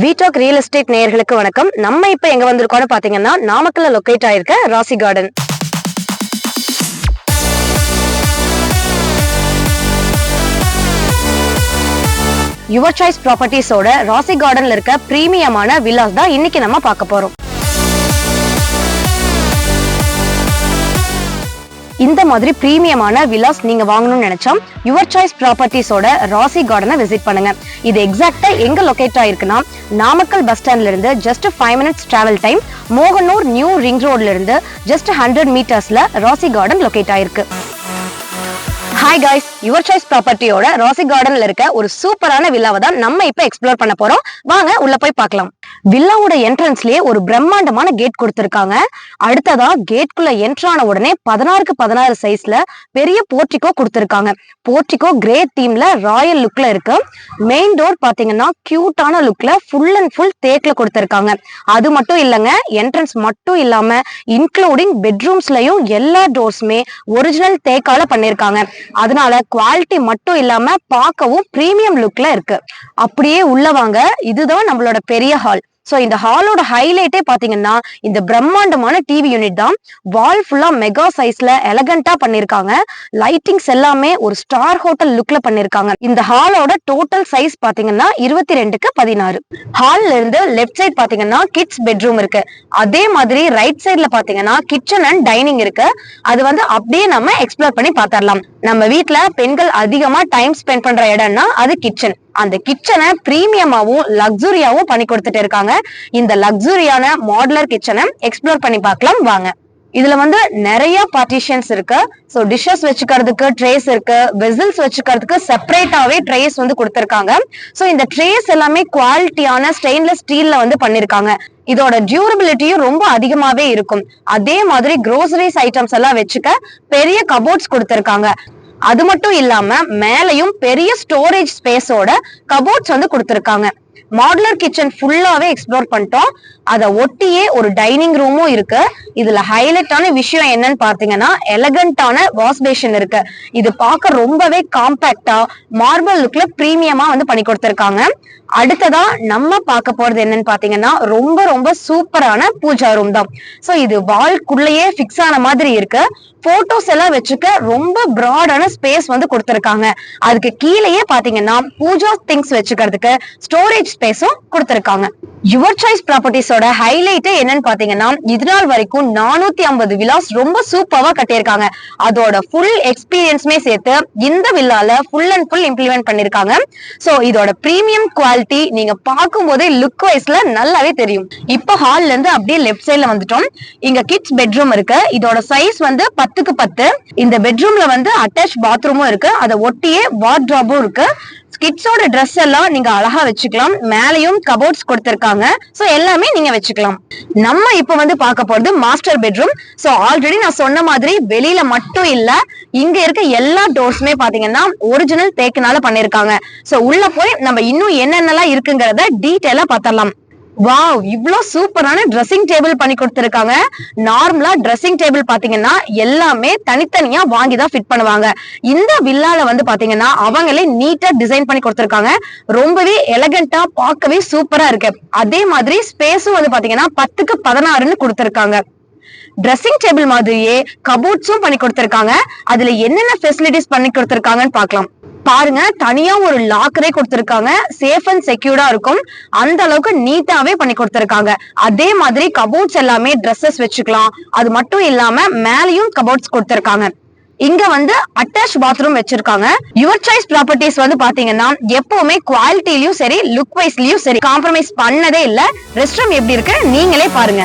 வீடாக் real estate நேயர்களுக்கு வணக்கம். நம்ம இப்ப எங்க வந்திருக்கோம்னு பாத்தீங்கன்னா நாமக்கல்ல லொக்கேட் ஆயிருக்க ராசி கார்டன் யுவர் சாய்ஸ் ப்ராப்பர்ட்டிஸோட ராசி கார்டன்ல இருக்க பிரீமியமான வில்லாஸ் தான் இன்னைக்கு நம்ம பார்க்க போறோம். இந்த மாதிரி பிரீமியமான விலாஸ் நீங்க வாங்கணும்னு நினைச்சா யுவர் சாய்ஸ் ப்ராப்பர்ட்டிஸோட ராசி கார்டனை விசிட் பண்ணுங்க. இது எக்ஸாக்டா எங்க லொகேட் ஆயிருக்குன்னா நாமக்கல் பஸ் ஸ்டாண்ட்ல இருந்து just five minutes travel time Mohanur new ring ரோட்ல இருந்து ஜஸ்ட் ஹண்ட்ரட் மீட்டர்ஸ்ல ராசி கார்டன் லொகேட் ஆயிருக்கு. ஹாய் காய்ஸ் யுவர் சாய்ஸ் ப்ராப்பர்ட்டியோட ராசி கார்டன்ல இருக்க ஒரு சூப்பரான வில்லாவை தான் நம்ம இப்ப எக்ஸ்ப்ளோர் பண்ண போறோம். வாங்க உள்ள போய் பார்க்கலாம். வில்லாவோட என்ட்ரன்ஸ்லயே ஒரு பிரம்மாண்டமான கேட் கொடுத்திருக்காங்க. அடுத்ததா கேட்குள்ள என்ட்ரான உடனே பதினாறுக்கு பதினாறு சைஸ்ல பெரிய போர்ட்டிகோ கொடுத்திருக்காங்க. போர்ட்டிகோ கிரே தீம்ல ராயல் லுக்ல இருக்கு. மெயின் டோர் பாத்தீங்கன்னா கியூட்டான லுக்ல ஃபுல் அண்ட் ஃபுல் தேக்ல கொடுத்திருக்காங்க. அது மட்டும் இல்லைங்க என்ட்ரன்ஸ் மட்டும் இல்லாம இன்க்ளூடிங் பெட்ரூம்ஸ்லயும் எல்லா டோர்ஸுமே ஒரிஜினல் தேக்கால பண்ணிருக்காங்க. அதனால குவாலிட்டி மட்டும் இல்லாம பார்க்கவும் பிரீமியம் லுக்ல இருக்கு. அப்படியே உள்ள வாங்க. இதுதான் நம்மளோட பெரிய ஹால் ஸோ இந்த ஹாலோட ஹைலைட்டே பாத்தீங்கன்னா இந்த பிரம்மாண்டமான டிவி யூனிட் தான். வால் ஃபுல்லா மெகா சைஸ்ல எலகண்டா பண்ணிருக்காங்க. லைட்டிங்ஸ் எல்லாமே ஒரு ஸ்டார் ஹோட்டல் லுக்ல பண்ணிருக்காங்க. இந்த ஹாலோட டோட்டல் சைஸ் பாத்தீங்கன்னா இருபத்தி ரெண்டுக்கு பதினாறு. ஹால்ல இருந்து லெஃப்ட் சைடு பாத்தீங்கன்னா கிட்ஸ் பெட்ரூம் இருக்கு. அதே மாதிரி ரைட் சைடில் பாத்தீங்கன்னா கிச்சன் அண்ட் டைனிங் இருக்கு. அது வந்து அப்படியே நம்ம எக்ஸ்ப்ளோர் பண்ணி பாத்திரலாம் நம்ம வீட்டில் பெண்கள் அதிகமா டைம் ஸ்பெண்ட் பண்ற இடம்னா அது கிச்சன் அந்த கிச்சனை பிரீமியமாவும் லக்ஸுரியாவும் பண்ணி கொடுத்துட்டு இருக்காங்க. இந்த லக்ஸுரியான மாடுலர் கிச்சனை எக்ஸ்ப்ளோர் பண்ணி பார்க்கலாம் வாங்க. இதுல வந்து நிறைய பார்ட்டிஷன்ஸ் இருக்கு. ஸோ டிஷ்ஷஸ் வச்சுக்கிறதுக்கு ட்ரேஸ் இருக்கு. வெசில்ஸ் வச்சுக்கிறதுக்கு செப்பரேட்டாவே ட்ரேஸ் வந்து கொடுத்துருக்காங்க. ஸோ இந்த ட்ரேஸ் எல்லாமே குவாலிட்டியான ஸ்டெயின்லெஸ் ஸ்டீல்ல வந்து பண்ணிருக்காங்க. இதோட டியூரபிலிட்டியும் ரொம்ப அதிகமாவே இருக்கும். அதே மாதிரி க்ரோசரிஸ் ஐட்டம்ஸ் எல்லாம் வச்சுக்க பெரிய கபோர்ட்ஸ் கொடுத்துருக்காங்க. அது மட்டும் இல்லாம மேலையும் பெரிய ஸ்டோரேஜ் ஸ்பேஸோட கபோர்ட்ஸ் வந்து கொடுத்துருக்காங்க. மாடுலர் கிச்சன் ஃபுல்லாவே எக்ஸ்ப்ளோர் பண்ணிட்டோம். அதை ஒட்டியே ஒரு டைனிங் ரூமும் இருக்கு. இதுல ஹைலைட்டான விஷயம் என்னன்னு பாத்தீங்கன்னா எலகண்டான வாஷ் பேஷன் இருக்கு. இது பார்க்க ரொம்பவே காம்பாக்டா மார்பிள் லுக்ல பிரீமியமா வந்து பண்ணி கொடுத்திருக்காங்க. அடுத்ததா நம்ம பார்க்க போறது என்னன்னு பாத்தீங்கன்னா ரொம்ப ரொம்ப சூப்பரான பூஜா ரூம் தான். சோ இது வால்குள்ளேயே ஃபிக்ஸ் ஆன மாதிரி இருக்கு. போட்டோஸ் எல்லாம் வச்சுக்க ரொம்ப பிராடான ஸ்பேஸ் வந்து கொடுத்திருக்காங்க. அதுக்கு கீழேயே பாத்தீங்கன்னா பூஜா திங்ஸ் வச்சுக்கிறதுக்கு ஸ்டோரேஜ் ஸ்பேஸும் கொடுத்திருக்காங்க. யுவர் சாய்ஸ் ப்ராப்பர்ட்டிஸோட ஹைலைட் என்னன்னு பாத்தீங்கன்னா இது நாள் வரைக்கும் நானூத்தி ஐம்பது விலாஸ் ரொம்ப சூப்பரா கட்டியிருக்காங்க. அதோட ஃபுல் எக்ஸ்பீரியன்ஸுமே சேர்த்து இந்த வில்லால ஃபுல் அண்ட் ஃபுல் இம்ப்ளிமெண்ட் பண்ணிருக்காங்க சோ இதோட பிரீமியம் குவாலிட்டி நீங்க பார்க்கும் போதே லுக் வைஸ்ல நல்லாவே தெரியும். இப்போ ஹால்ல இருந்து அப்படியே லெஃப்ட் சைட்ல வந்துட்டோம். இங்க கிட்ஸ் பெட்ரூம் இருக்கு. இதோட சைஸ் வந்து பத்துக்கு பத்து. இந்த பெட்ரூம்ல வந்து அட்டாச் பாத்ரூமும் இருக்கு. அதை ஒட்டியே வார்ட்ராபும் இருக்கு. கிட்ஸோட ட்ரெஸ் எல்லாம் நீங்க அழகா வச்சுக்கலாம். மேலையும் கபோர்ட்ஸ் கொடுத்திருக்காங்க. சோ எல்லாமே நீங்க வச்சுக்கலாம். நம்ம இப்ப வந்து பார்க்க போறது மாஸ்டர் பெட்ரூம் சோ ஆல்ரெடி நான் சொன்ன மாதிரி வெளியில மட்டும் இல்ல இங்க இருக்க எல்லா டோர்ஸுமே பாத்தீங்கன்னா ஒரிஜினல் தேக்குனால பண்ணிருக்காங்க. சோ உள்ள போய் நம்ம இன்னும் என்னென்னலாம் இருக்குங்கிறத டீட்டெயிலா பார்த்தரலாம் வாவ் இவ்ளோ சூப்பரான ட்ரெஸ்ஸிங் டேபிள் பண்ணி கொடுத்துருக்காங்க. நார்மலா ட்ரெஸ்ஸிங் டேபிள் பாத்தீங்கன்னா எல்லாமே தனித்தனியா வாங்கி தான் ஃபிட் பண்ணுவாங்க. இந்த வில்லால வந்து பாத்தீங்கன்னா அவங்களே நீட்டா டிசைன் பண்ணி கொடுத்துருக்காங்க. ரொம்பவே எலகண்டா பார்க்கவே சூப்பரா இருக்கு. அதே மாதிரி ஸ்பேஸும் வந்து பாத்தீங்கன்னா பத்துக்கு பதினாறுன்னு கொடுத்துருக்காங்க. ட்ரெஸ்ஸிங் டேபிள் மாதிரியே கபோர்ட்ஸும் பண்ணி கொடுத்துருக்காங்க. அதுல என்னென்ன ஃபெசிலிட்டிஸ் பண்ணி கொடுத்துருக்காங்கன்னு பார்க்கலாம். பாருங்க தனியா ஒரு லாக்கரே கொடுத்திருக்காங்க. சேஃப் அண்ட் செக்யூர்டா இருக்கும். அந்த அளவுக்கு நீட்டாவே பண்ணி கொடுத்திருக்காங்க. அதே மாதிரி கபோர்ட்ஸ் எல்லாமே ட்ரெஸ்ஸஸ் வச்சுக்கலாம். அது மட்டும் இல்லாம மேலையும் கபோர்ட்ஸ் கொடுத்திருக்காங்க. இங்க வந்து அட்டாச் பாத்ரூம் வச்சிருக்காங்க. யுவர் சாய்ஸ் ப்ராப்பர்ட்டிஸ் வந்து பாத்தீங்கன்னா எப்பவுமே குவாலிட்டிலயும் சரி லுக் வைஸ்லயும் சரி காம்ப்ரமைஸ் பண்ணதே இல்ல. ரெஸ்ட் ரூம் எப்படி இருக்கு நீங்களே பாருங்க.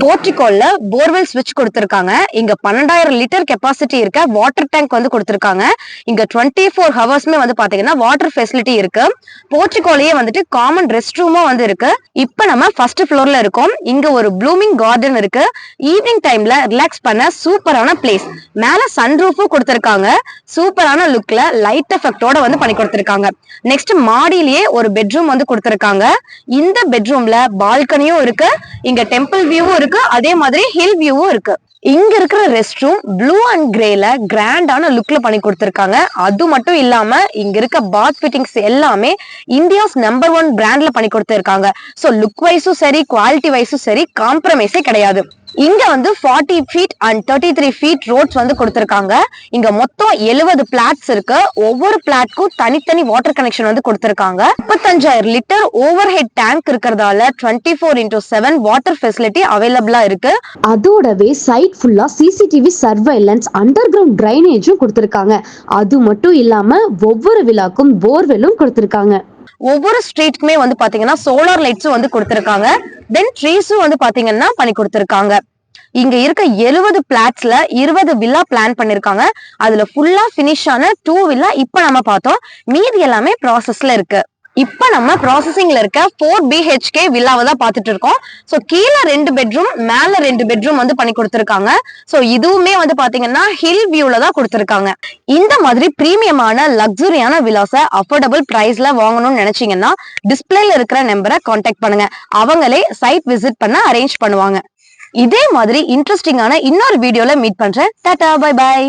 போர்டிகோல்ல போர்வெல் ஸ்விட்ச் கொடுத்திருக்காங்க. இங்க பன்னெண்டாயிரம் லிட்டர் கெப்பாசிட்டி இருக்க வாட்டர் டேங்க் வந்து கொடுத்திருக்காங்க. இங்க டுவெண்ட்டி ஃபோர் ஹவர்ஸ்மே வந்து பாத்தீங்கன்னா வாட்டர் ஃபெசிலிட்டி இருக்கு. போர்டிகோலயே வந்துட்டு காமன் ரெஸ்ட் ரூமும் வந்து இருக்கு. இப்ப நம்ம ஃபர்ஸ்ட் ஃப்ளோர்ல இருக்கோம். இங்க ஒரு ப்ளூமிங் கார்டன் இருக்கு. ஈவினிங் டைம்ல ரிலாக்ஸ் பண்ண சூப்பரான பிளேஸ் மேல சன்ரூஃபும் கொடுத்திருக்காங்க. சூப்பரான லுக்ல லைட் எஃபெக்டோட வந்து பண்ணி கொடுத்திருக்காங்க. நெக்ஸ்ட் மாடியிலேயே ஒரு பெட்ரூம் வந்து கொடுத்திருக்காங்க. இந்த பெட்ரூம்ல பால்கனியும் இருக்கு. இங்க டெம்பிள் வியூவும் இருக்கு. அதே மாதிரி ஹில் வியூவும் இருக்கு. இங்க இருக்கிற ரெஸ்ட் ரூம் ப்ளூ அண்ட் கிரேல கிராண்டான லுக்ல பண்ணி கொடுத்துருக்காங்க. அது மட்டும் இல்லாம இங்க இருக்க பாத் ஃபிட்டிங்ஸ் எல்லாமே இந்தியாஸ் நம்பர் ஒன் பிராண்ட்ல பண்ணி கொடுத்துருக்காங்க. சோ லுக் வைஸும் சரி குவாலிட்டி வைஸும் சரி காம்ப்ரமைஸே கிடையாது. இங்க வந்து forty feet and thirty three feet roads வந்து கொடுத்துருக்காங்க. இங்க மொத்தம் எழுபது பிளாட்ஸ் இருக்கு. ஒவ்வொரு பிளாட்க்கும் தனித்தனி வாட்டர் கனெக்ஷன் வந்து கொடுத்துருக்காங்க. முப்பத்தஞ்சாயிரம் லிட்டர் ஓவர் ஹெட் டேங்க் இருக்கிறதால twenty four into seven water facility அவைலபிளா இருக்கு. அதோடவே சைட் ஃபுல்லா சிசிடிவி சர்வைலன்ஸ் அண்டர் கிரவுண்ட் டிரைனேஜும் கொடுத்துருக்காங்க. அது மட்டும் இல்லாம ஒவ்வொரு விழாக்கும் போர்வெல்லும் கொடுத்துருக்காங்க. ஒவ்வொரு ஸ்ட்ரீட்க்குமே வந்து பாத்தீங்கன்னா சோலார் லைட்ஸும் வந்து கொடுத்துருக்காங்க. தென் ட்ரீஸும் வந்து பாத்தீங்கன்னா பண்ணி கொடுத்துருக்காங்க. இங்க இருக்க எழுபது பிளாட்ஸ்ல இருபது வில்லா பிளான் பண்ணிருக்காங்க. அதுல ஃபுல்லா பினிஷ் ஆன டூ வில்லா இப்ப நம்ம பார்த்தோம். மீதி எல்லாமே ப்ராசஸ்ல இருக்கு. இப்ப நம்ம ப்ராசஸிங்ல இருக்க ஃபோர் பிஹெச்கே வில்லாவை தான் பார்த்துட்டு இருக்கோம். ஸோ கீழே ரெண்டு பெட்ரூம் மேல ரெண்டு பெட்ரூம் வந்து பண்ணி கொடுத்துருக்காங்க. ஸோ இதுவுமே வந்து பாத்தீங்கன்னா ஹில் வியூல தான் கொடுத்துருக்காங்க. இந்த மாதிரி ப்ரீமியமான லக்ஸுரியான விலாஸை அஃபோர்டபுள் ப்ரைஸில் வாங்கணும்னு நினைச்சீங்கன்னா டிஸ்பிளேல இருக்கிற நம்பரை காண்டாக்ட் பண்ணுங்க. அவங்களே சைட் விசிட் பண்ண அரேஞ்ச் பண்ணுவாங்க. இதே மாதிரி இன்ட்ரெஸ்டிங்கான இன்னொரு வீடியோல மீட் பண்றேன். Tata bye by